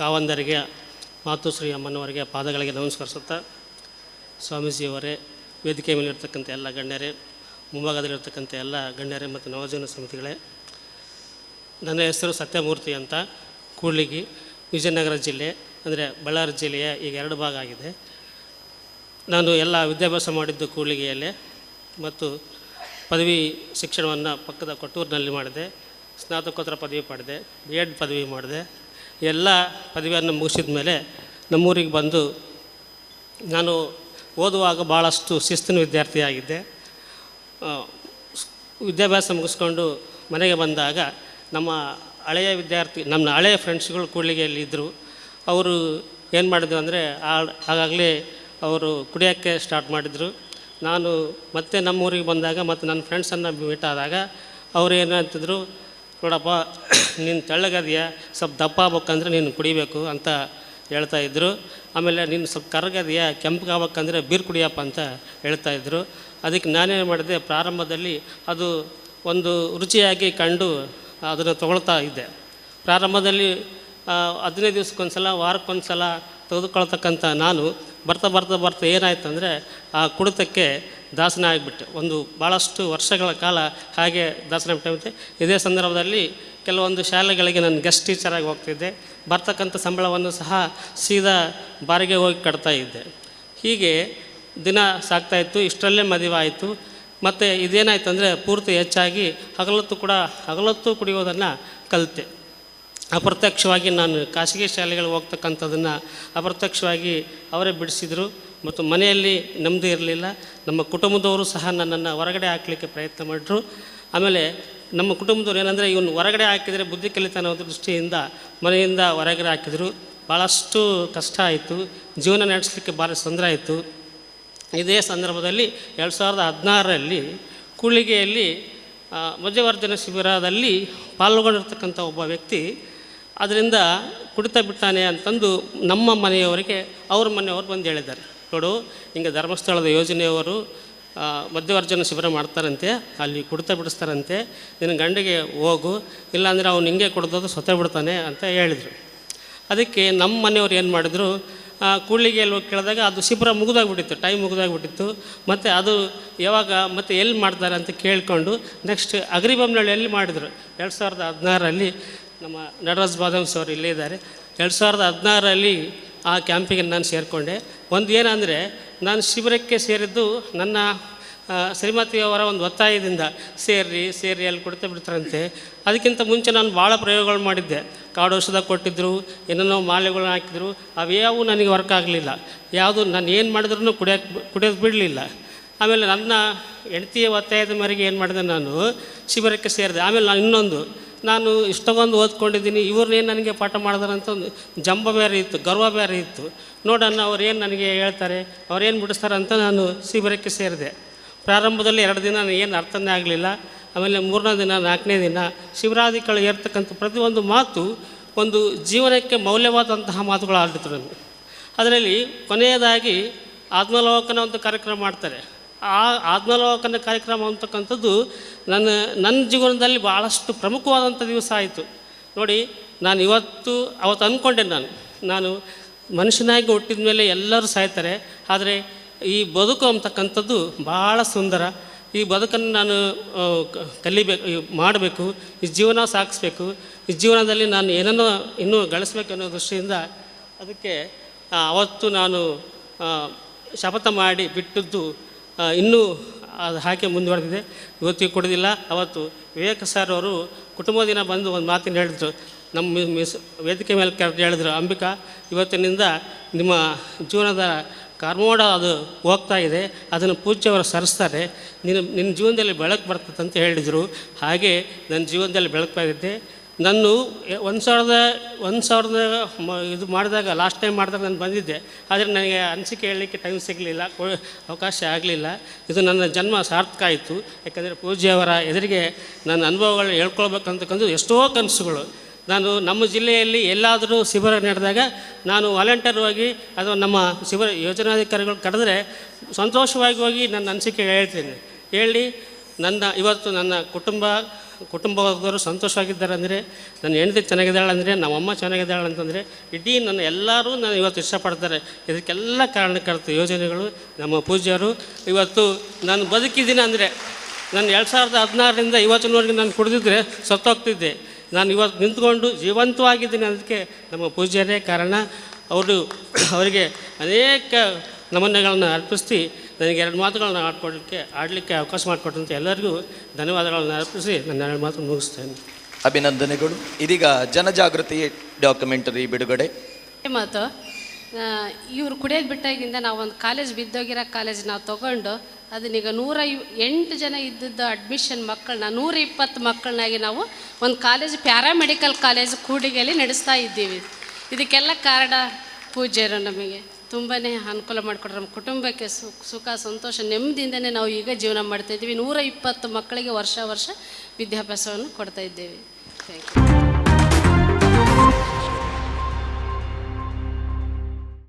ಕಾವಂದರಿಗೆ ಮಾತುಶ್ರೀ ಅಮ್ಮನವರಿಗೆ ಪಾದಗಳಿಗೆ ನಮಸ್ಕರಿಸುತ್ತಾ ಸ್ವಾಮೀಜಿಯವರೇ, ವೇದಿಕೆ ಮೇಲಿರ್ತಕ್ಕಂಥ ಎಲ್ಲ ಗಣ್ಯರೇ, ಮುಂಭಾಗದಲ್ಲಿರ್ತಕ್ಕಂಥ ಎಲ್ಲ ಗಣ್ಯರೇ ಮತ್ತು ನವಜೀವನ ಸಮಿತಿಗಳೇ, ನನ್ನ ಹೆಸರು ಸತ್ಯಮೂರ್ತಿ ಅಂತ ಕೂಡ್ಲಿಗಿ, ವಿಜಯನಗರ ಜಿಲ್ಲೆ, ಅಂದರೆ ಬಳ್ಳಾರಿ ಜಿಲ್ಲೆಯ ಈಗ ಎರಡು ಭಾಗ ಆಗಿದೆ. ನಾನು ಎಲ್ಲ ವಿದ್ಯಾಭ್ಯಾಸ ಮಾಡಿದ್ದು ಕೂಡ್ಲಿಗಿಯಲ್ಲೇ ಮತ್ತು ಪದವಿ ಶಿಕ್ಷಣವನ್ನು ಪಕ್ಕದ ಕೊಟ್ಟೂರಿನಲ್ಲಿ ಮಾಡಿದೆ, ಸ್ನಾತಕೋತ್ತರ ಪದವಿ ಪಡೆದೆ ಬಿ ಎಡ್ ಪದವಿ ಮಾಡಿದೆ. ಎಲ್ಲ ಪದವಿಯನ್ನು ಮುಗಿಸಿದ ಮೇಲೆ ನಮ್ಮೂರಿಗೆ ಬಂದು ನಾನು ಓದುವಾಗ ಭಾಳಷ್ಟು ಶಿಸ್ತಿನ ವಿದ್ಯಾರ್ಥಿಯಾಗಿದ್ದೆ. ವಿದ್ಯಾಭ್ಯಾಸ ಮುಗಿಸ್ಕೊಂಡು ಮನೆಗೆ ಬಂದಾಗ ನಮ್ಮ ಹಳೆಯ ವಿದ್ಯಾರ್ಥಿ, ನಮ್ಮ ಹಳೆಯ ಫ್ರೆಂಡ್ಸ್ಗಳು ಕೂಡ್ಲಿಗೆಯಲ್ಲಿ ಇದ್ದರು ಅವರು ಏನು ಮಾಡಿದ್ರು ಅಂದರೆ ಆಗಾಗಲೇ ಅವರು ಕುಡಿಯೋಕ್ಕೆ ಸ್ಟಾರ್ಟ್ ಮಾಡಿದರು. ನಾನು ಮತ್ತೆ ನಮ್ಮೂರಿಗೆ ಬಂದಾಗ ಮತ್ತು ನನ್ನ ಫ್ರೆಂಡ್ಸನ್ನು ಮೀಟ್ ಆದಾಗ ಅವ್ರು ಏನು ಅಂತಿದ್ರು ನೋಡಪ್ಪ, ನೀನು ತೆಳ್ಳಗದೆಯಾ? ಸ್ವಲ್ಪ ದಪ್ಪ ಆಗ್ಬೇಕಂದ್ರೆ ನೀನು ಕುಡಿಬೇಕು ಅಂತ ಹೇಳ್ತಾ ಇದ್ದರು ಆಮೇಲೆ ನೀನು ಸ್ವಲ್ಪ ಕರಗದೆಯಾ? ಕೆಂಪಗಾಗಬೇಕಂದ್ರೆ ಬೀರ್ ಕುಡಿಯಪ್ಪ ಅಂತ ಹೇಳ್ತಾ ಇದ್ದರು ಅದಕ್ಕೆ ನಾನೇನು ಮಾಡಿದೆ, ಪ್ರಾರಂಭದಲ್ಲಿ ಅದು ಒಂದು ರುಚಿಯಾಗಿ ಕಂಡು ಅದನ್ನು ತೊಗೊಳ್ತಾ ಇದ್ದೆ. ಪ್ರಾರಂಭದಲ್ಲಿ ಹದಿನೈದು ದಿವಸಕ್ಕೊಂದು ಸಲ ವಾರಕ್ಕೊಂದು ಸಲ ತೆಗೆದುಕೊಳ್ತಕ್ಕಂಥ ನಾನು ಬರ್ತಾ ಬರ್ತಾ ಬರ್ತಾ ಏನಾಯ್ತು ಅಂದರೆ ಆ ಕುಡಿತಕ್ಕೆ ದಾಸನ ಆಗಿಬಿಟ್ಟೆ. ಒಂದು ಭಾಳಷ್ಟು ವರ್ಷಗಳ ಕಾಲ ಹಾಗೆ ದಾಸನ ಬಿಟ್ಟೆ ಇದೇ ಸಂದರ್ಭದಲ್ಲಿ ಕೆಲವೊಂದು ಶಾಲೆಗಳಿಗೆ ನಾನು ಗೆಸ್ಟ್ ಟೀಚರಾಗಿ ಹೋಗ್ತಿದ್ದೆ. ಬರ್ತಕ್ಕಂಥ ಸಂಬಳವನ್ನು ಸಹ ಸೀದಾ ಬಾರಿಗೆ ಹೋಗಿ ಕಟ್ತಾ ಇದ್ದೆ. ಹೀಗೆ ದಿನ ಸಾಕ್ತಾಯಿತ್ತು ಇಷ್ಟರಲ್ಲೇ ಮದುವೆ ಆಯಿತು. ಮತ್ತು ಇದೇನಾಯ್ತು ಅಂದರೆ ಪೂರ್ತಿ ಹೆಚ್ಚಾಗಿ ಹಗಲೊತ್ತು ಕೂಡ ಹಗಲೊತ್ತು ಕುಡಿಯೋದನ್ನು ಕಲಿತೆ. ಅಪ್ರತ್ಯಕ್ಷವಾಗಿ ನಾನು ಖಾಸಗಿ ಶಾಲೆಗಳಿಗೆ ಹೋಗ್ತಕ್ಕಂಥದ್ದನ್ನು ಅಪ್ರತ್ಯಕ್ಷವಾಗಿ ಅವರೇ ಬಿಡಿಸಿದರು. ಮತ್ತು ಮನೆಯಲ್ಲಿ ನೆಮ್ಮದಿ ಇರಲಿಲ್ಲ. ನಮ್ಮ ಕುಟುಂಬದವರು ಸಹ ನನ್ನನ್ನು ಹೊರಗಡೆ ಹಾಕಲಿಕ್ಕೆ ಪ್ರಯತ್ನ ಮಾಡಿದ್ರು. ಆಮೇಲೆ ನಮ್ಮ ಕುಟುಂಬದವ್ರು ಏನಂದರೆ, ಇವನು ಹೊರಗಡೆ ಹಾಕಿದರೆ ಬುದ್ಧಿ ಕಲಿತಾನ ದೃಷ್ಟಿಯಿಂದ ಮನೆಯಿಂದ ಹೊರಗಡೆ ಹಾಕಿದರು. ಭಾಳಷ್ಟು ಕಷ್ಟ ಆಯಿತು. ಜೀವನ ನಡೆಸಲಿಕ್ಕೆ ಭಾಳ ತೊಂದರೆ ಆಯಿತು. ಇದೇ ಸಂದರ್ಭದಲ್ಲಿ ಎರಡು ಸಾವಿರದ ಹದಿನಾರರಲ್ಲಿ ಕೂಳಿಗೆಯಲ್ಲಿ ಮಧ್ಯವರ್ಜನ ಶಿಬಿರದಲ್ಲಿ ಪಾಲ್ಗೊಂಡಿರ್ತಕ್ಕಂಥ ಒಬ್ಬ ವ್ಯಕ್ತಿ ಅದರಿಂದ ಕುಡಿತ ಬಿಟ್ಟಾನೆ ಅಂತಂದು ನಮ್ಮ ಮನೆಯವರಿಗೆ ಅವ್ರ ಮನೆಯವರು ಬಂದು ಹೇಳಿದ್ದಾರೆ. ನೋಡು, ಹಿಂಗೆ ಧರ್ಮಸ್ಥಳದ ಯೋಜನೆಯವರು ಮಧ್ಯವರ್ಜನ ಶಿಬಿರ ಮಾಡ್ತಾರಂತೆ, ಅಲ್ಲಿ ಕುಡಿತ ಬಿಡಿಸ್ತಾರಂತೆ, ನಿನ್ನ ಗಂಡಿಗೆ ಹೋಗು, ಇಲ್ಲಾಂದರೆ ಅವನು ಹಿಂಗೆ ಕುಡ್ದೋದು ಸೊತೆ ಬಿಡ್ತಾನೆ ಅಂತ ಹೇಳಿದರು. ಅದಕ್ಕೆ ನಮ್ಮ ಮನೆಯವ್ರು ಏನು ಮಾಡಿದರು ಕೂಳಿಗೆ ಹೋಗಿ ಕೇಳಿದಾಗ ಅದು ಶಿಬಿರ ಮುಗಿದಾಗ್ಬಿಟ್ಟಿತ್ತು, ಟೈಮ್ ಮುಗಿದಾಗ್ಬಿಟ್ಟಿತ್ತು. ಮತ್ತು ಅದು ಯಾವಾಗ ಮತ್ತು ಎಲ್ಲಿ ಮಾಡ್ತಾರೆ ಅಂತ ಕೇಳಿಕೊಂಡು, ನೆಕ್ಸ್ಟ್ ಅಗ್ರಿಬೊಮ್ಮನಹಳ್ಳಿಯಲ್ಲಿ ಮಾಡಿದರು, ಎರಡು ಸಾವಿರದ ಹದಿನಾರರಲ್ಲಿ ನಮ್ಮ ನಟರಾಜ್ ಬಾದಾಮ್ಸ್ ಅವರು ಇಲ್ಲೇ ಇದ್ದಾರೆ. ಎರಡು ಸಾವಿರದ ಹದಿನಾರರಲ್ಲಿ ಆ ಕ್ಯಾಂಪಿಗೆ ನಾನು ಸೇರಿಕೊಂಡೆ. ಒಂದು ಏನಂದರೆ, ನಾನು ಶಿಬಿರಕ್ಕೆ ಸೇರಿದ್ದು ನನ್ನ ಶ್ರೀಮತಿಯವರ ಒಂದು ಒತ್ತಾಯದಿಂದ ಸೇರಿ ಸೇರಿ ಅಲ್ಲಿ ಕೊಡ್ತಾ ಬಿಡ್ತಾರಂತೆ. ಅದಕ್ಕಿಂತ ಮುಂಚೆ ನಾನು ಭಾಳ ಪ್ರಯೋಗಗಳು ಮಾಡಿದ್ದೆ. ಕಾಡು ಔಷಧ ಕೊಟ್ಟಿದ್ದರು ಏನೇನೋ ಮಾಲೆಗಳನ್ನ ಹಾಕಿದ್ರು, ಅವ್ಯಾವು ನನಗೆ ವರ್ಕ್ ಆಗಲಿಲ್ಲ. ಯಾವುದು ನಾನು ಏನು ಮಾಡಿದ್ರೂ ಕುಡಿಯೋಕ್ಕೆ ಕುಡಿಯೋದು ಬಿಡಲಿಲ್ಲ. ಆಮೇಲೆ ನನ್ನ ಹೆಂಡತಿಯ ಒತ್ತಾಯದ ಮೇರೆಗೆ ಏನು ಮಾಡಿದೆ ನಾನು, ಶಿಬಿರಕ್ಕೆ ಸೇರಿದೆ. ಆಮೇಲೆ ನಾನು ಇನ್ನೊಂದು ನಾನು ಇಷ್ಟೊಂದು ಓದ್ಕೊಂಡಿದ್ದೀನಿ ಇವ್ರನ್ನೇನು ನನಗೆ ಪಾಠ ಮಾಡಿದಾರಂತ ಒಂದು ಜಂಬ ಬೇರೆ ಇತ್ತು, ಗರ್ವ ಬೇರೆ ಇತ್ತು. ನೋಡೋಣ ಅವ್ರೇನು ನನಗೆ ಹೇಳ್ತಾರೆ ಅವ್ರೇನು ಬಿಡಿಸ್ತಾರೆ ಅಂತ ನಾನು ಶಿಬಿರಕ್ಕೆ ಸೇರಿದೆ. ಪ್ರಾರಂಭದಲ್ಲಿ ಎರಡು ದಿನ ಏನು ಅರ್ಥನೇ ಆಗಲಿಲ್ಲ, ಆಮೇಲೆ ಮೂರನೇ ದಿನ, ನಾಲ್ಕನೇ ದಿನ ಶಿವರಾಧಿಗಳು ಇರ್ತಕ್ಕಂಥ ಪ್ರತಿಯೊಂದು ಮಾತು ಒಂದು ಜೀವನಕ್ಕೆ ಮೌಲ್ಯವಾದಂತಹ ಮಾತುಗಳು ಆಡಿತು ಅದರಲ್ಲಿ ಕೊನೆಯದಾಗಿ ಆತ್ಮಲೋಕನ ಒಂದು ಕಾರ್ಯಕ್ರಮ ಮಾಡ್ತಾರೆ. ಆ ಆತ್ಮಲೋಕನ ಕಾರ್ಯಕ್ರಮ ಅಂತಕ್ಕಂಥದ್ದು ನನ್ನ ನನ್ನ ಜೀವನದಲ್ಲಿ ಭಾಳಷ್ಟು ಪ್ರಮುಖವಾದಂಥ ದಿವಸ ಆಯಿತು. ನೋಡಿ, ನಾನು ಇವತ್ತು, ಅವತ್ತು ಅಂದ್ಕೊಂಡೆ ನಾನು. ನಾನು ಮನುಷ್ಯನಾಗಿ ಹುಟ್ಟಿದ ಮೇಲೆ ಎಲ್ಲರೂ ಸಾಯ್ತಾರೆ. ಆದರೆ ಈ ಬದುಕು ಅಂತಕ್ಕಂಥದ್ದು ಭಾಳ ಸುಂದರ. ಈ ಬದುಕನ್ನು ನಾನು ಕಲಿಬೇಕು ಮಾಡಬೇಕು, ಈ ಜೀವನ ಸಾಗಿಸ್ಬೇಕು. ಈ ಜೀವನದಲ್ಲಿ ನಾನು ಏನನ್ನೋ ಇನ್ನೂ ಗಳಿಸ್ಬೇಕು ಅನ್ನೋ ದೃಷ್ಟಿಯಿಂದ ಅದಕ್ಕೆ ಅವತ್ತು ನಾನು ಶಪಥ ಮಾಡಿ ಬಿಟ್ಟದ್ದು ಇನ್ನೂ ಅದು ಹಾಗೆ ಮುಂದುವರೆದಿದೆ. ಇವತ್ತಿಗೆ ಕೊಡೋದಿಲ್ಲ. ಅವತ್ತು ವಿವೇಕ ಸರ್ ಅವರು ಕುಟುಂಬ ದಿನ ಬಂದು ಒಂದು ಮಾತಿನ ಹೇಳಿದ್ರು. ನಮ್ಮ ಮಿಸ್, ವೇದಿಕೆ ಮೇಲೆ ಕರೆದು ಹೇಳಿದ್ರು. ಅಂಬಿಕಾ, ಇವತ್ತಿನಿಂದ ನಿಮ್ಮ ಜೀವನದ ಕಾರ್ಮೋಡ ಅದು ಹೋಗ್ತಾ ಇದೆ. ಅದನ್ನು ಪೂಜ್ಯವರು ಸರಿಸ್ತಾರೆ. ನಿನ್ನ ನಿನ್ನ ಜೀವನದಲ್ಲಿ ಬೆಳಕು ಬರ್ತದೆ ಅಂತ ಹೇಳಿದರು. ಹಾಗೆ ನನ್ನ ಜೀವನದಲ್ಲಿ ಬೆಳಕು ನಾನು ಒಂದು ಸಾವಿರದ ಒಂದು ಸಾವಿರದ ಮ, ಇದು ಮಾಡಿದಾಗ ಲಾಸ್ಟ್ ಟೈಮ್ ಮಾಡಿದಾಗ ನಾನು ಬಂದಿದ್ದೆ. ಆದರೆ ನನಗೆ ಅನಿಸಿಕೆ ಹೇಳಲಿಕ್ಕೆ ಟೈಮ್ ಸಿಗಲಿಲ್ಲ ಅವಕಾಶ ಆಗಲಿಲ್ಲ. ಇದು ನನ್ನ ಜನ್ಮ ಸಾರ್ಥಕ ಆಯಿತು. ಯಾಕಂದರೆ ಪೂಜ್ಯವರ ಎದುರಿಗೆ ನನ್ನ ಅನುಭವಗಳನ್ನ ಹೇಳ್ಕೊಳ್ಬೇಕಂತಕ್ಕಂಥ ಎಷ್ಟೋ ಕನಸುಗಳು. ನಾನು ನಮ್ಮ ಜಿಲ್ಲೆಯಲ್ಲಿ ಎಲ್ಲಾದರೂ ಶಿಬಿರ ನಡೆದಾಗ ನಾನು ವಾಲಂಟಿಯರ್ ಹೋಗಿ ಅಥವಾ ನಮ್ಮ ಶಿಬಿರ ಯೋಜನಾಧಿಕಾರಿಗಳು ಕರೆದರೆ ಸಂತೋಷವಾಗಿ ಹೋಗಿ ನನ್ನ ಅನಿಸಿಕೆ ಹೇಳ್ತೀನಿ. ಹೇಳಿ, ನನ್ನ, ಇವತ್ತು ನನ್ನ ಕುಟುಂಬ ಕುಟುಂಬದವರು ಸಂತೋಷವಾಗಿದ್ದಾರೆ ಅಂದರೆ, ನನ್ನ ಹೆಂಡತಿ ಚೆನ್ನಾಗಿದ್ದಾಳೆ ಅಂದರೆ ನಮ್ಮಮ್ಮ ಚೆನ್ನಾಗಿದ್ದಾಳೆ ಅಂತಂದರೆ, ಇಡೀ ನನ್ನ ಎಲ್ಲರೂ ನಾನು ಇವತ್ತು ಇಷ್ಟಪಡ್ತಾರೆ. ಇದಕ್ಕೆಲ್ಲ ಕಾರಣಕರ್ತ ಯೋಜನೆಗಳು, ನಮ್ಮ ಪೂಜ್ಯರು. ಇವತ್ತು ನಾನು ಬದುಕಿದ್ದೀನಿ ಅಂದರೆ, ನಾನು ಎರಡು ಸಾವಿರದ ಹದಿನಾರರಿಂದ ಇವತ್ತಿನವರೆಗೆ ನಾನು ಕುಡಿದಿದ್ರೆ ಸತ್ತೋಗ್ತಿದ್ದೆ. ನಾನು ಇವತ್ತು ನಿಂತ್ಕೊಂಡು ಜೀವಂತವಾಗಿದ್ದೀನಿ ಅದಕ್ಕೆ ನಮ್ಮ ಪೂಜ್ಯರೇ ಕಾರಣ. ಅವರು ಅವರಿಗೆ ಅನೇಕ ನಮನಗಳನ್ನು ಅರ್ಪಿಸಿ ನನಗೆ ಎರಡು ಮಾತುಗಳನ್ನ ಆಡ್ಕೊಡಲಿಕ್ಕೆ ಆಡಲಿಕ್ಕೆ ಅವಕಾಶ ಮಾಡಿಕೊಟ್ಟಂತ ಎಲ್ಲರಿಗೂ ಧನ್ಯವಾದಗಳನ್ನು ಅರ್ಪಿಸಿ ನನ್ನ ಎರಡು ಮಾತು ಮುಗಿಸ್ತೇನೆ. ಅಭಿನಂದನೆಗಳು. ಇದೀಗ ಜನಜಾಗೃತಿ ಡಾಕ್ಯುಮೆಂಟರಿ ಬಿಡುಗಡೆ. ಮಾತು ಇವ್ರು ಕುಡಿಯೋದು ಬಿಟ್ಟಾಗಿಂದ ನಾವು ಒಂದು ಕಾಲೇಜ್ ಬಿದ್ದೋಗಿರೋ ಕಾಲೇಜ್ ನಾವು ತೊಗೊಂಡು ಅದನ್ನೀಗ ನೂರ ಎಂಟು ಜನ ಇದ್ದದ್ದು ಅಡ್ಮಿಷನ್ ಮಕ್ಕಳನ್ನ ನೂರ ಇಪ್ಪತ್ತು ಮಕ್ಕಳನ್ನಾಗಿ ನಾವು ಒಂದು ಕಾಲೇಜ್ ಪ್ಯಾರಾಮೆಡಿಕಲ್ ಕಾಲೇಜ್ ಕೂಡಿಗೆಯಲ್ಲಿ ನಡೆಸ್ತಾ ಇದ್ದೀವಿ. ಇದಕ್ಕೆಲ್ಲ ಕಾರಣ ಪೂಜ್ಯರು ನಮಗೆ. ತುಂಬಾ ಅನುಕೂಲ ಮಾಡಿಕೊಟ್ರು. ನಮ್ಮ ಕುಟುಂಬಕ್ಕೆ ಸುಖ ಸುಖ, ಸಂತೋಷ, ನೆಮ್ಮದಿಯಿಂದನೇ ನಾವು ಈಗ ಜೀವನ ಮಾಡ್ತಾ ಇದ್ದೀವಿ. ನೂರ ಇಪ್ಪತ್ತು ಮಕ್ಕಳಿಗೆ ವರ್ಷ ವರ್ಷ ವಿದ್ಯಾಭ್ಯಾಸವನ್ನು ಕೊಡ್ತಾ ಇದ್ದೇವೆ. Thank you